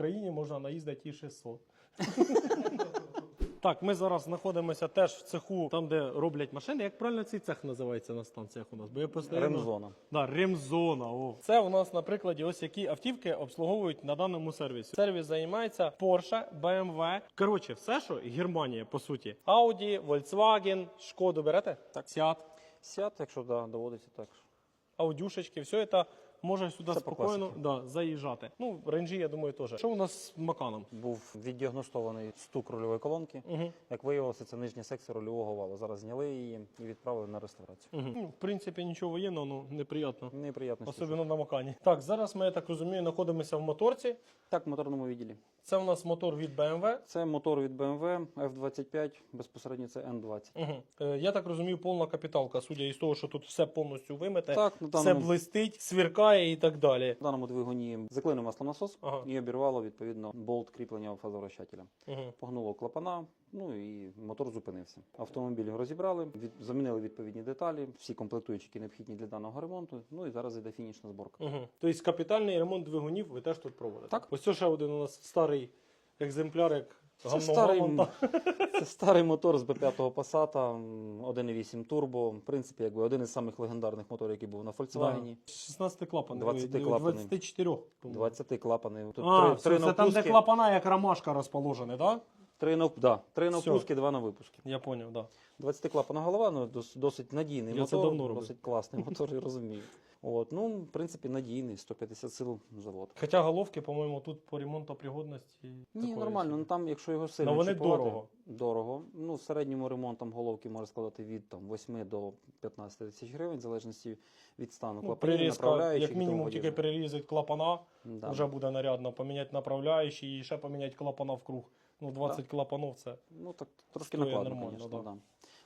країні можна наїздити і 600. Так, ми зараз знаходимося теж в цеху, там, де роблять машини. Як правильно цей цех називається на станціях у нас? Бо я постійно... Ремзона. Да, ремзона. О. Це у нас на прикладі ось які автівки обслуговують на даному сервісі. Сервіс займається Porsche, BMW. Коротше, все, що Германія, по суті. Audi, Volkswagen, Шкоду берете? Так. Seat, Сят, якщо да, доводиться так. Аудюшечки, все це може сюди Це по спокійно класиці. да, заїжджати. Ну, ренжі, я думаю, теж. Що у нас з Маканом? Був віддіагностований стук рульової колонки. Угу. Як виявилося, це нижня секція рульового валу. Зараз зняли її і відправили на реставрацію. Угу. Ну, в принципі, нічого воєнного, ну неприємно. Неприємно. Особливо на Макані. Так, зараз ми, я так розумію, знаходимося в моторці. Так, в моторному відділі. Це у нас мотор від BMW. Це мотор від BMW F25, безпосередньо це N20. Угу. Е, я так розумію, повна капіталка, судя із того, що тут все повністю вимите, Так, на все даному, блистить, сверкає і так далі. в даному двигуні заклинив маслонасос Ага. і обірвало відповідно болт кріплення фазовращателя. Угу. Погнуло клапана, ну і мотор зупинився. Автомобіль розібрали, від, замінили відповідні деталі, всі комплектуючі, які необхідні для даного ремонту. Ну і зараз йде фінішна зборка. Угу. Тобто капітальний ремонт двигунів ви теж тут проводите? Так. Ось це ще один у нас старий екземпляр, як Це старий, це старий мотор з B5 Passat, 1.8 турбо. В принципі, якби один із самих легендарних моторів, який був на Volkswagen. 16 клапанів. 20 клапанів. 24. 20 клапанів. Тут А, три, все, три це там, де клапана, як ромашка розположені, так? три на, да, три на впуски, два на випуски. Я зрозумів, так. 20 клапана голова, ну досить надійний Я це давно робив. досить класний мотор, я розумію. От, ну, в принципі, надійний, 150 сил завод. Хоча головки, по-моєму, тут по ремонтопригодності. Ні, такої нормально. Ну там, якщо його сильно Ну, вони чіпувати, дорого. Дорого. Ну, в середньому ремонт там головки може складати від там, 8 до 15 тисяч гривень, в залежності від стану Ну, клапанів, прирізка, як мінімум, тільки перерізати клапана, Да. вже буде нарядно. Поміняти направляючі і ще поміняти клапана в круг. Ну, 20 клапанов це. Ну, так трошки накладно, нормально, звісно, да. да.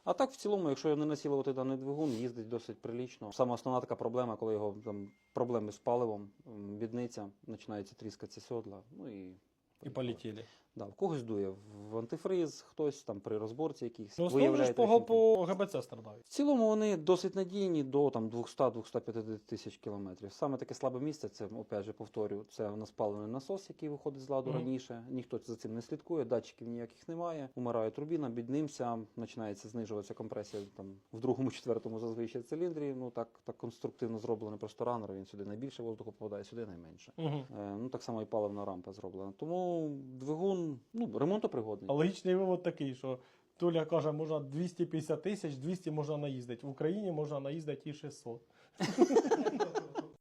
А так, в цілому, якщо не насілувати даний двигун, їздить досить прилічно. Саме основна така проблема, коли його там проблеми з паливом, бідниця, починається тріскатися сьодла. Ну і І полетіли. Да, в когось дує в антифриз, хтось там при розборці якихось Ну, основно ж по, по ГБЦ страдають. В цілому вони досить надійні до там 200-250 тисяч кілометрів. Саме таке слабе місце, це опять же повторю, це у нас паливний насос, який виходить з ладу Мгм. раніше. Ніхто за цим не слідкує, датчиків ніяких немає. Умирає турбіна, біднимся, починається знижуватися компресія там в другому, четвертому зазвичай циліндрі. Ну так, так конструктивно зроблений просто ранер. Він сюди найбільше воздуху попадає, сюди найменше. Угу. Е, ну так само і паливна рампа зроблена. Тому двигун ну ремонтопригодний. А логічний вивод такий, що Толя каже, можна 250 тисяч, 200 можна наїздити. В Україні можна наїздити і 600.